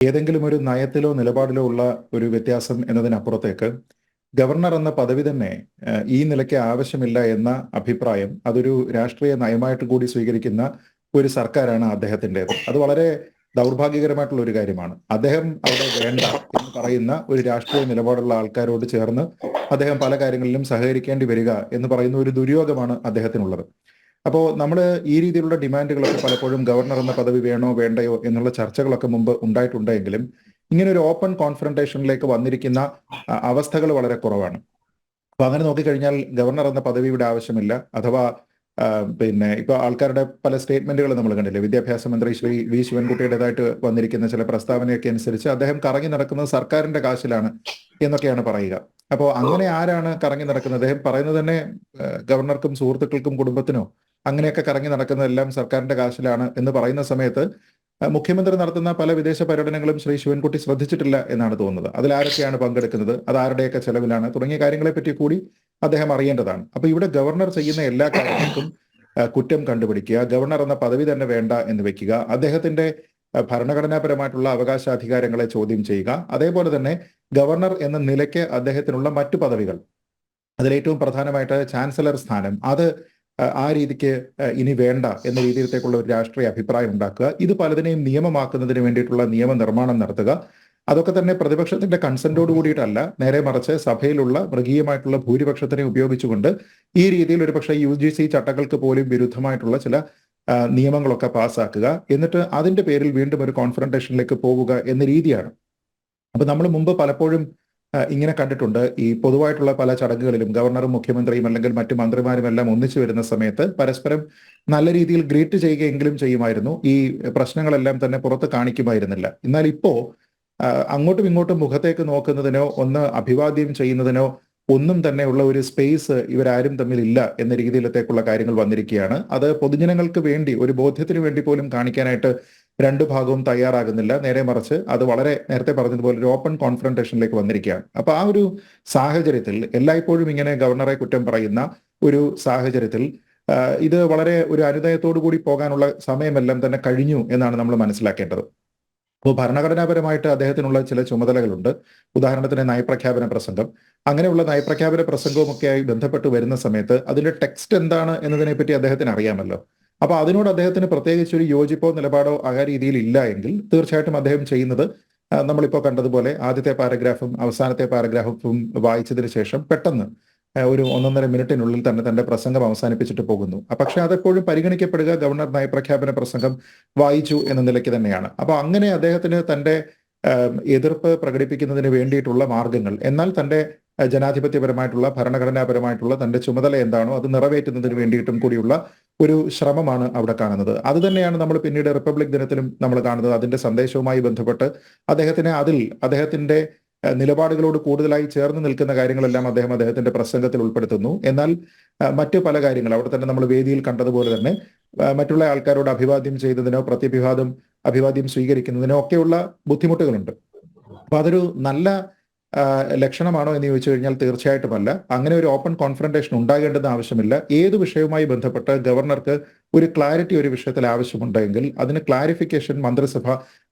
ഏതെങ്കിലും ഒരു നയത്തിലോ നിലപാടിലോ ഉള്ള ഒരു വ്യത്യാസം എന്നതിനപ്പുറത്തേക്ക് ഗവർണർ എന്ന പദവി തന്നെ ഈ നിലയ്ക്ക് ആവശ്യമില്ല എന്ന അഭിപ്രായം അതൊരു രാഷ്ട്രീയ നയമായിട്ട് കൂടി സ്വീകരിക്കുന്ന ഒരു സർക്കാരാണ് അദ്ദേഹത്തിന്റെത്. അത് വളരെ ദൗർഭാഗ്യകരമായിട്ടുള്ള ഒരു കാര്യമാണ്. അദ്ദേഹം അവിടെ വേണ്ട എന്ന് പറയുന്ന ഒരു രാഷ്ട്രീയ നിലപാടുള്ള ആൾക്കാരോട് ചേർന്ന് അദ്ദേഹം പല കാര്യങ്ങളിലും സഹകരിക്കേണ്ടി വരിക എന്ന് പറയുന്ന ഒരു ദുര്യോഗമാണ് അദ്ദേഹത്തിനുള്ളത്. അപ്പോൾ നമ്മൾ ഈ രീതിയിലുള്ള ഡിമാൻഡുകളൊക്കെ പലപ്പോഴും ഗവർണർ എന്ന പദവി വേണോ വേണ്ടയോ എന്നുള്ള ചർച്ചകളൊക്കെ മുമ്പ് ഉണ്ടായിട്ടുണ്ടെങ്കിലും ഇങ്ങനെ ഒരു ഓപ്പൺ കോൺഫ്രണ്ടേഷനിലേക്ക് വന്നിരിക്കുന്ന അവസ്ഥകൾ വളരെ കുറവാണ്. അപ്പൊ അങ്ങനെ നോക്കിക്കഴിഞ്ഞാൽ ഗവർണർ എന്ന പദവിയുടെ ആവശ്യമില്ല. അഥവാ പിന്നെ ഇപ്പൊ ആൾക്കാരുടെ പല സ്റ്റേറ്റ്മെന്റുകൾ നമ്മൾ കണ്ടില്ലേ? വിദ്യാഭ്യാസ മന്ത്രി ശ്രീ വി ശിവൻകുട്ടിയുടേതായിട്ട് വന്നിരിക്കുന്ന ചില പ്രസ്താവനയൊക്കെ അനുസരിച്ച് അദ്ദേഹം കറങ്ങി നടക്കുന്നത് സർക്കാരിന്റെ കാശിലാണ് എന്നൊക്കെയാണ് പറയുക. അപ്പോ അങ്ങനെ ആരാണ് കറങ്ങി നടക്കുന്നത്? അദ്ദേഹം പറയുന്നത് തന്നെ ഗവർണർക്കും സുഹൃത്തുക്കൾക്കും കുടുംബത്തിനോ? അങ്ങനെയൊക്കെ കറങ്ങി നടക്കുന്നതെല്ലാം സർക്കാരിന്റെ കാശിലാണ് എന്ന് പറയുന്ന സമയത്ത് മുഖ്യമന്ത്രി നടത്തുന്ന പല വിദേശ പര്യടനങ്ങളും ശ്രീ ശിവൻകുട്ടി ശ്രദ്ധിച്ചിട്ടില്ല എന്നാണ് തോന്നുന്നത്. അതിൽ ആരൊക്കെയാണ് പങ്കെടുക്കുന്നത് അത് ആരുടെയൊക്കെ ചെലവിലാണ് തുടങ്ങിയ കാര്യങ്ങളെ പറ്റി കൂടി അദ്ദേഹം അറിയേണ്ടതാണ്. അപ്പൊ ഇവിടെ ഗവർണർ ചെയ്യുന്ന എല്ലാ കാര്യങ്ങൾക്കും കുറ്റം കണ്ടുപിടിക്കുക ഗവർണർ എന്ന പദവി തന്നെ വേണ്ട എന്ന് വെക്കുക അദ്ദേഹത്തിന്റെ ഭരണഘടനാപരമായിട്ടുള്ള അവകാശാധികാരങ്ങളെ ചോദ്യം ചെയ്യുക അതേപോലെ തന്നെ ഗവർണർ എന്ന നിലയ്ക്ക് അദ്ദേഹത്തിനുള്ള മറ്റു പദവികൾ അതിലേറ്റവും പ്രധാനമായിട്ട് ചാൻസലർ സ്ഥാനം അത് ആ, രീതിക്ക് ഇനി വേണ്ട എന്ന രീതിയിലത്തേക്കുള്ള ഒരു രാഷ്ട്രീയ അഭിപ്രായം ഉണ്ടാക്കുക. ഇത് പലതിനെയും നിയമമാക്കുന്നതിന് വേണ്ടിയിട്ടുള്ള നിയമനിർമ്മാണം നടത്തുക. അതൊക്കെ തന്നെ പ്രതിപക്ഷത്തിന്റെ കൺസെന്റോട് കൂടിയിട്ടല്ല നേരെ മറിച്ച് സഭയിലുള്ള മൃഗീയമായിട്ടുള്ള ഭൂരിപക്ഷത്തിനെ ഉപയോഗിച്ചുകൊണ്ട് ഈ രീതിയിൽ ഒരുപക്ഷെ യു ജി സി ചട്ടങ്ങൾക്ക് പോലും വിരുദ്ധമായിട്ടുള്ള ചില നിയമങ്ങളൊക്കെ പാസ്സാക്കുക എന്നിട്ട് അതിന്റെ പേരിൽ വീണ്ടും ഒരു കോൺഫ്രണ്ടേഷനിലേക്ക് പോവുക എന്ന രീതിയാണ്. അപ്പൊ നമ്മൾ മുമ്പ് പലപ്പോഴും ഇങ്ങനെ കണ്ടിട്ടുണ്ട്. ഈ പൊതുവായിട്ടുള്ള പല ചടങ്ങുകളിലും ഗവർണറും മുഖ്യമന്ത്രിയും അല്ലെങ്കിൽ മറ്റു മന്ത്രിമാരും എല്ലാം ഒന്നിച്ചു വരുന്ന സമയത്ത് പരസ്പരം നല്ല രീതിയിൽ ഗ്രീറ്റ് ചെയ്യുകയെങ്കിലും ചെയ്യുമായിരുന്നു. ഈ പ്രശ്നങ്ങളെല്ലാം തന്നെ പുറത്ത് കാണിക്കുമായിരുന്നില്ല. എന്നാൽ ഇപ്പോ അങ്ങോട്ടും ഇങ്ങോട്ടും മുഖത്തേക്ക് നോക്കുന്നതിനോ ഒന്ന് അഭിവാദ്യം ചെയ്യുന്നതിനോ ഒന്നും തന്നെ ഉള്ള ഒരു സ്പേസ് ഇവരാരും തമ്മിൽ ഇല്ല എന്ന രീതിയിലത്തേക്കുള്ള കാര്യങ്ങൾ വന്നിരിക്കുകയാണ്. അത് പൊതുജനങ്ങൾക്ക് വേണ്ടി ഒരു ബോധ്യത്തിന് വേണ്ടി പോലും കാണിക്കാനായിട്ട് രണ്ടു ഭാഗവും തയ്യാറാകുന്നില്ല. നേരെ മറിച്ച് അത് വളരെ നേരത്തെ പറഞ്ഞതുപോലെ ഒരു ഓപ്പൺ കോൺഫ്രണ്ടേഷനിലേക്ക് വന്നിരിക്കുകയാണ്. അപ്പൊ ആ ഒരു സാഹചര്യത്തിൽ എല്ലായ്പ്പോഴും ഇങ്ങനെ ഗവർണറെ കുറ്റം പറയുന്ന ഒരു സാഹചര്യത്തിൽ ഇത് വളരെ ഒരു അനുദയത്തോടു കൂടി പോകാനുള്ള സമയമെല്ലാം തന്നെ കഴിഞ്ഞു എന്നാണ് നമ്മൾ മനസ്സിലാക്കേണ്ടത്. അപ്പോൾ ഭരണഘടനാപരമായിട്ട് അദ്ദേഹത്തിനുള്ള ചില ചുമതലകളുണ്ട്. ഉദാഹരണത്തിന് നയപ്രഖ്യാപന പ്രസംഗം. അങ്ങനെയുള്ള നയപ്രഖ്യാപന പ്രസംഗവുമൊക്കെയായി ബന്ധപ്പെട്ട് വരുന്ന സമയത്ത് അതിന്റെ ടെക്സ്റ്റ് എന്താണ് എന്നതിനെ പറ്റി അദ്ദേഹത്തിന് അറിയാമല്ലോ. അപ്പൊ അതിനോട് അദ്ദേഹത്തിന് പ്രത്യേകിച്ച് ഒരു യോജിപ്പോ നിലപാടോ ആ രീതിയിൽ ഇല്ല എങ്കിൽ തീർച്ചയായിട്ടും അദ്ദേഹം ചെയ്യുന്നത് നമ്മളിപ്പോൾ നമ്മളിപ്പോ കണ്ടതുപോലെ ആദ്യത്തെ പാരഗ്രാഫും അവസാനത്തെ പാരഗ്രാഫും വായിച്ചതിന് ശേഷം പെട്ടെന്ന് ഒരു ഒന്നൊന്നര മിനിറ്റിനുള്ളിൽ തന്നെ തന്റെ പ്രസംഗം അവസാനിപ്പിച്ചിട്ട് പോകുന്നു. പക്ഷെ അതെപ്പോഴും പരിഗണിക്കപ്പെടുക ഗവർണർ നയപ്രഖ്യാപന പ്രസംഗം വായിച്ചു എന്ന നിലയ്ക്ക് തന്നെയാണ്. അപ്പൊ അങ്ങനെ അദ്ദേഹത്തിന് തന്റെ എതിർപ്പ് പ്രകടിപ്പിക്കുന്നതിന് വേണ്ടിയിട്ടുള്ള മാർഗങ്ങൾ എന്നാൽ തന്റെ ജനാധിപത്യപരമായിട്ടുള്ള ഭരണഘടനാപരമായിട്ടുള്ള തന്റെ ചുമതല എന്താണോ അത് നിറവേറ്റുന്നതിന് വേണ്ടിയിട്ടും കൂടിയുള്ള ഒരു ശ്രമമാണ് അവിടെ കാണുന്നത്. അത് തന്നെയാണ് നമ്മൾ പിന്നീട് റിപ്പബ്ലിക് ദിനത്തിലും നമ്മൾ കാണുന്നത്. അതിന്റെ സന്ദേശവുമായി ബന്ധപ്പെട്ട് അദ്ദേഹത്തിന് അതിൽ അദ്ദേഹത്തിന്റെ നിലപാടുകളോട് കൂടുതലായി ചേർന്ന് നിൽക്കുന്ന കാര്യങ്ങളെല്ലാം അദ്ദേഹം അദ്ദേഹത്തിന്റെ പ്രസംഗത്തിൽ ഉൾപ്പെടുത്തുന്നു. എന്നാൽ മറ്റ് പല കാര്യങ്ങൾ അവിടെ തന്നെ നമ്മൾ വേദിയിൽ കണ്ടതുപോലെ തന്നെ മറ്റുള്ള ആൾക്കാരോട് അഭിവാദ്യം ചെയ്യുന്നതിനോ പ്രത്യഭിവാദം അഭിവാദ്യം സ്വീകരിക്കുന്നതിനോ ഒക്കെയുള്ള ബുദ്ധിമുട്ടുകളുണ്ട്. അപ്പൊ അതൊരു നല്ല ലക്ഷണമാണോ എന്ന് ചോദിച്ചു കഴിഞ്ഞാൽ തീർച്ചയായിട്ടുമല്ല അങ്ങനെ ഒരു ഓപ്പൺ കോൺഫ്രണ്ടേഷൻ ഉണ്ടാകേണ്ടെന്ന് ആവശ്യമില്ല. ഏത് വിഷയവുമായി ബന്ധപ്പെട്ട് ഗവർണർക്ക് ഒരു ക്ലാരിറ്റി ഒരു വിഷയത്തിൽ ആവശ്യമുണ്ടെങ്കിൽ അതിന് ക്ലാരിഫിക്കേഷൻ മന്ത്രിസഭ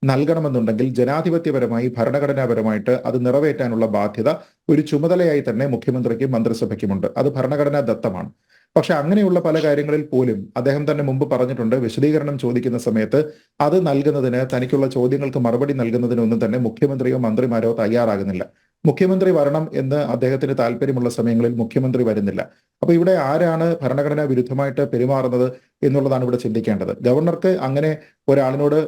നൽകണമെന്നുണ്ടെങ്കിൽ ജനാധിപത്യപരമായി ഭരണഘടനാപരമായിട്ട് അത് നിറവേറ്റാനുള്ള ബാധ്യത ഒരു ചുമതലയായി തന്നെ മുഖ്യമന്ത്രിക്കും മന്ത്രിസഭയ്ക്കുമുണ്ട്. അത് ഭരണഘടനാ ദത്തമാണ്. പക്ഷെ അങ്ങനെയുള്ള പല കാര്യങ്ങളിൽ പോലും അദ്ദേഹം തന്നെ മുമ്പ് പറഞ്ഞിട്ടുണ്ട് വിശദീകരണം ചോദിക്കുന്ന സമയത്ത് അത് നൽകുന്നതിന് തനിക്കുള്ള ചോദ്യങ്ങൾക്ക് മറുപടി നൽകുന്നതിനൊന്നും തന്നെ മുഖ്യമന്ത്രിയോ മന്ത്രിമാരോ തയ്യാറാകുന്നില്ല. മുഖ്യമന്ത്രി വരണം എന്ന് അദ്ദേഹത്തിന് താല്പര്യമുള്ള സമയങ്ങളിൽ മുഖ്യമന്ത്രി വരുന്നില്ല. അപ്പൊ ഇവിടെ ആരാണ് ഭരണഘടനാ വിരുദ്ധമായിട്ട് പെരുമാറുന്നത് എന്നുള്ളതാണ് ഇവിടെ ചിന്തിക്കേണ്ടത്. ഗവർണർക്ക് അങ്ങനെ ഒരാളിനോട്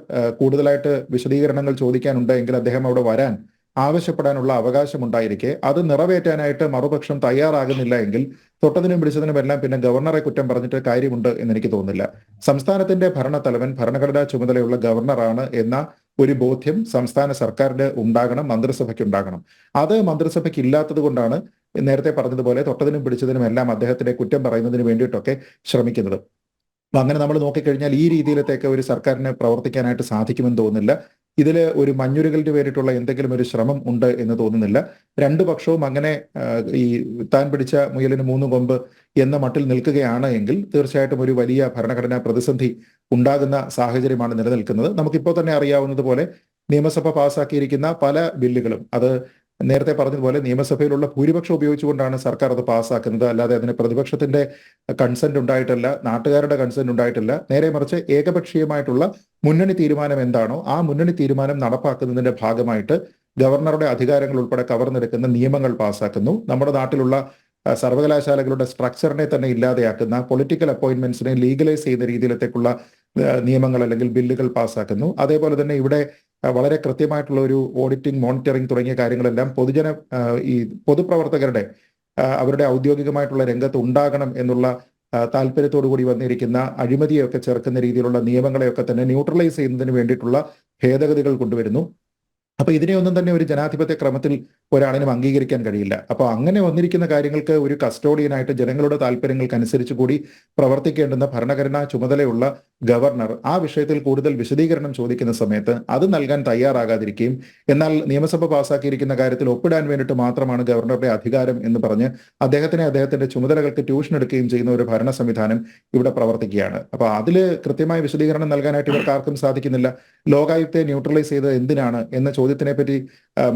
കൂടുതലായിട്ട് വിശദീകരണങ്ങൾ ചോദിക്കാനുണ്ടെങ്കിൽ അദ്ദേഹം അവിടെ വരാൻ ആവശ്യപ്പെടാനുള്ള അവകാശമുണ്ടായിരിക്കെ. അത് നിറവേറ്റാനായിട്ട് മറുപക്ഷം തയ്യാറാകുന്നില്ല എങ്കിൽ തൊട്ടതിനും പിടിച്ചതിനും എല്ലാം പിന്നെ ഗവർണറെ കുറ്റം പറഞ്ഞിട്ട് കാര്യമുണ്ട് എന്ന് എനിക്ക് തോന്നുന്നില്ല. സംസ്ഥാനത്തിന്റെ ഭരണത്തലവൻ ഭരണഘടനാ ചുമതലയുള്ള ഗവർണറാണ് എന്ന ഒരു ബോധ്യം സംസ്ഥാന സർക്കാരിന് ഉണ്ടാകണം മന്ത്രിസഭയ്ക്ക് ഉണ്ടാകണം. അത് മന്ത്രിസഭയ്ക്ക് ഇല്ലാത്തത് കൊണ്ടാണ് നേരത്തെ പറഞ്ഞതുപോലെ തൊട്ടതിനും പിടിച്ചതിനും എല്ലാം അദ്ദേഹത്തിന്റെ കുറ്റം പറയുന്നതിന് വേണ്ടിയിട്ടൊക്കെ ശ്രമിക്കുന്നത്. അപ്പൊ അങ്ങനെ നമ്മൾ നോക്കിക്കഴിഞ്ഞാൽ ഈ രീതിയിലത്തേക്ക് ഒരു സർക്കാരിന് പ്രവർത്തിക്കാനായിട്ട് സാധിക്കുമെന്ന് തോന്നുന്നില്ല. ഇതിൽ ഒരു മഞ്ഞുരുകലിന് വേണ്ടിയിട്ടുള്ള എന്തെങ്കിലും ഒരു ശ്രമം ഉണ്ട് എന്ന് തോന്നുന്നില്ല. രണ്ടു പക്ഷവും അങ്ങനെ ഈ താൻ പിടിച്ച മുയലിന് മൂന്ന് കൊമ്പ് എന്ന മട്ടിൽ നിൽക്കുകയാണ് എങ്കിൽ തീർച്ചയായിട്ടും ഒരു വലിയ ഭരണഘടനാ പ്രതിസന്ധി ഉണ്ടാകുന്ന സാഹചര്യമാണ് നിലനിൽക്കുന്നത്. നമുക്കിപ്പോൾ തന്നെ അറിയാവുന്നത് പോലെ നിയമസഭ പാസ്സാക്കിയിരിക്കുന്ന പല ബില്ലുകളും അത് നേരത്തെ പറഞ്ഞതുപോലെ നിയമസഭയിലുള്ള ഭൂരിപക്ഷം ഉപയോഗിച്ചുകൊണ്ടാണ് സർക്കാർ അത് പാസ്സാക്കുന്നത്. അല്ലാതെ അതിന് പ്രതിപക്ഷത്തിന്റെ കൺസെന്റ് ഉണ്ടായിട്ടല്ല നാട്ടുകാരുടെ കൺസെന്റ് ഉണ്ടായിട്ടില്ല. നേരെ മറിച്ച് ഏകപക്ഷീയമായിട്ടുള്ള മുന്നണി തീരുമാനം എന്താണോ ആ മുന്നണി തീരുമാനം നടപ്പാക്കുന്നതിന്റെ ഭാഗമായിട്ട് ഗവർണറുടെ അധികാരങ്ങൾ ഉൾപ്പെടെ കവർന്നെടുക്കുന്ന നിയമങ്ങൾ പാസ്സാക്കുന്നു. നമ്മുടെ നാട്ടിലുള്ള സർവകലാശാലകളുടെ സ്ട്രക്ചറിനെ തന്നെ ഇല്ലാതെയാക്കുന്ന പൊളിറ്റിക്കൽ അപ്പോയിന്റ്മെന്റ്സിനെ ലീഗലൈസ് ചെയ്യുന്ന രീതിയിലത്തേക്കുള്ള നിയമങ്ങൾ അല്ലെങ്കിൽ ബില്ലുകൾ പാസ്സാക്കുന്നു. അതേപോലെ തന്നെ ഇവിടെ വളരെ കൃത്യമായിട്ടുള്ള ഒരു ഓഡിറ്റിംഗ് മോണിറ്ററിംഗ് തുടങ്ങിയ കാര്യങ്ങളെല്ലാം പൊതുജന ഈ പൊതുപ്രവർത്തകരുടെ അവരുടെ ഔദ്യോഗികമായിട്ടുള്ള രംഗത്ത് ഉണ്ടാകണം എന്നുള്ള താല്പര്യത്തോടു കൂടി വന്നിരിക്കുന്ന അഴിമതിയൊക്കെ ചേർക്കുന്ന രീതിയിലുള്ള നിയമങ്ങളെയൊക്കെ തന്നെ ന്യൂട്രലൈസ് ചെയ്യുന്നതിന് വേണ്ടിയിട്ടുള്ള ഭേദഗതികൾ കൊണ്ടുവരുന്നു. അപ്പൊ ഇതിനെയൊന്നും തന്നെ ഒരു ജനാധിപത്യ ക്രമത്തിൽ ഒരാളിനും അംഗീകരിക്കാൻ കഴിയില്ല. അപ്പോൾ അങ്ങനെ വന്നിരിക്കുന്ന കാര്യങ്ങൾക്ക് ഒരു കസ്റ്റോഡിയനായിട്ട് ജനങ്ങളുടെ താല്പര്യങ്ങൾക്കനുസരിച്ച് കൂടി പ്രവർത്തിക്കേണ്ടുന്ന ഭരണഘടനാ ചുമതലയുള്ള ഗവർണർ ആ വിഷയത്തിൽ കൂടുതൽ വിശദീകരണം ചോദിക്കുന്ന സമയത്ത് അത് നൽകാൻ തയ്യാറാകാതിരിക്കുകയും എന്നാൽ നിയമസഭ പാസാക്കിയിരിക്കുന്ന കാര്യത്തിൽ ഒപ്പിടാൻ വേണ്ടിയിട്ട് മാത്രമാണ് ഗവർണറുടെ അധികാരം എന്ന് പറഞ്ഞ് അദ്ദേഹത്തിനെ അദ്ദേഹത്തിന്റെ ചുമതലകൾക്ക് ട്യൂഷൻ എടുക്കുകയും ചെയ്യുന്ന ഒരു ഭരണ സംവിധാനം ഇവിടെ പ്രവർത്തിക്കുകയാണ്. അപ്പൊ അതിൽ കൃത്യമായ വിശദീകരണം നൽകാനായിട്ട് ഇവർക്ക് ആർക്കും സാധിക്കുന്നില്ല. ലോകായുക്തയെ ന്യൂട്രലൈസ് ചെയ്തത് എന്തിനാണ് എന്ന ചോദ്യത്തിനെ പറ്റി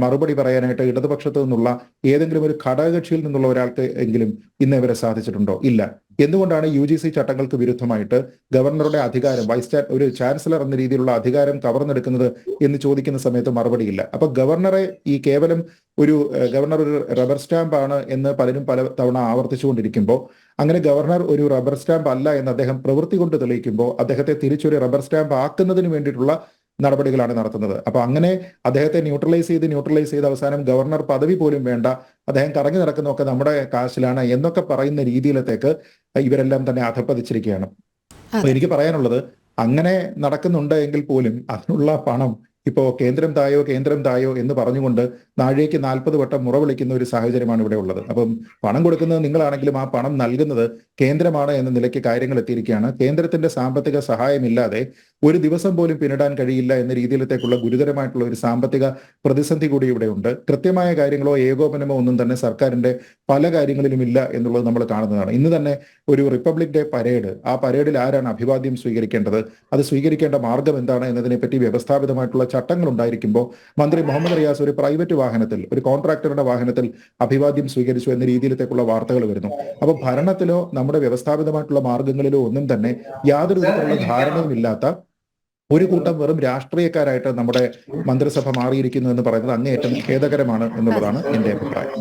മറുപടി പറയാനായിട്ട് ഇടതുപക്ഷത്തു നിന്നുള്ള ഏതെങ്കിലും ഒരു ഘടകകക്ഷിയിൽ നിന്നുള്ള ഒരാൾക്ക് എങ്കിലും ഇന്ന് ഇവരെ സാധിച്ചിട്ടുണ്ടോ? ഇല്ല. എന്തുകൊണ്ടാണ് യു ജി സി ചട്ടങ്ങൾക്ക് വിരുദ്ധമായിട്ട് ഗവർണറുടെ അധികാരം വൈസ് ഒരു ചാൻസലർ എന്ന രീതിയിലുള്ള അധികാരം കവർന്നെടുക്കുന്നത് എന്ന് ചോദിക്കുന്ന സമയത്ത് മറുപടിയില്ല അപ്പൊ ഗവർണറെ ഈ കേവലം ഒരു ഗവർണർ ഒരു റബ്ബർ സ്റ്റാമ്പ് ആണ് എന്ന് പലരും പല തവണ ആവർത്തിച്ചുകൊണ്ടിരിക്കുമ്പോൾ അങ്ങനെ ഗവർണർ ഒരു റബ്ബർ സ്റ്റാമ്പ് അല്ല എന്ന് അദ്ദേഹം പ്രവൃത്തി കൊണ്ട് തെളിയിക്കുമ്പോൾ അദ്ദേഹത്തെ തിരിച്ചൊരു റബ്ബർ സ്റ്റാമ്പ് ആക്കുന്നതിന് വേണ്ടിയിട്ടുള്ള നടപടികളാണ് നടത്തുന്നത്. അപ്പൊ അങ്ങനെ അദ്ദേഹത്തെ ന്യൂട്രലൈസ് ചെയ്ത് ന്യൂട്രലൈസ് ചെയ്ത് അവസാനം ഗവർണർ പദവി പോലും വേണ്ട അദ്ദേഹം കറങ്ങി നടക്കുന്നതൊക്കെ നമ്മുടെ കാശിലാണ് എന്നൊക്കെ പറയുന്ന രീതിയിലത്തേക്ക് ഇവരെല്ലാം തന്നെ അധപ്പതിച്ചിരിക്കുകയാണ്. അപ്പൊ എനിക്ക് പറയാനുള്ളത് അങ്ങനെ നടക്കുന്നുണ്ട് എങ്കിൽ പോലും അതിനുള്ള പണം ഇപ്പോ കേന്ദ്രം തായോ കേന്ദ്രം തായോ എന്ന് പറഞ്ഞുകൊണ്ട് നാഴേക്ക് നാൽപ്പത് വട്ടം മുറ വിളിക്കുന്ന ഒരു സാഹചര്യമാണ് ഇവിടെ ഉള്ളത്. അപ്പം പണം കൊടുക്കുന്നത് നിങ്ങളാണെങ്കിലും ആ പണം നൽകുന്നത് കേന്ദ്രമാണ് എന്ന നിലയ്ക്ക് കാര്യങ്ങൾ എത്തിയിരിക്കുകയാണ്. കേന്ദ്രത്തിന്റെ സാമ്പത്തിക സഹായമില്ലാതെ ഒരു ദിവസം പോലും പിന്നിടാൻ കഴിയില്ല എന്ന രീതിയിലത്തേക്കുള്ള ഗുരുതരമായിട്ടുള്ള ഒരു സാമ്പത്തിക പ്രതിസന്ധി കൂടി ഇവിടെ ഉണ്ട്. കൃത്യമായ കാര്യങ്ങളോ ഏകോപനമോ ഒന്നും തന്നെ സർക്കാരിന്റെ പല കാര്യങ്ങളിലും ഇല്ല എന്നുള്ളത് നമ്മൾ കാണുന്നതാണ്. ഇന്ന് തന്നെ ഒരു റിപ്പബ്ലിക് ഡേ പരേഡ്. ആ പരേഡിൽ ആരാണ് അഭിവാദ്യം സ്വീകരിക്കേണ്ടത്? അത് സ്വീകരിക്കേണ്ട മാർഗം എന്താണ് എന്നതിനെപ്പറ്റി വ്യവസ്ഥാപിതമായിട്ടുള്ള ചട്ടങ്ങൾ ഉണ്ടായിരിക്കുമ്പോൾ മന്ത്രി മുഹമ്മദ് റിയാസ് ഒരു പ്രൈവറ്റ് വാഹനത്തിൽ ഒരു കോൺട്രാക്ടറുടെ വാഹനത്തിൽ അഭിവാദ്യം സ്വീകരിച്ചു എന്ന രീതിയിലത്തേക്കുള്ള വാർത്തകൾ വരുന്നു. അപ്പോൾ ഭരണത്തിലോ നമ്മുടെ വ്യവസ്ഥാപിതമായിട്ടുള്ള മാർഗങ്ങളിലോ ഒന്നും തന്നെ യാതൊരു തരത്തിലുള്ള ധാരണയും ഇല്ലാത്ത ഒരു കൂട്ടം വെറും രാഷ്ട്രീയക്കാരായിട്ട് നമ്മുടെ മന്ത്രിസഭ മാറിയിരിക്കുന്നു എന്ന് പറയുന്നത് അങ്ങേയറ്റം ഖേദകരമാണ് എന്നുള്ളതാണ് എന്റെ അഭിപ്രായം.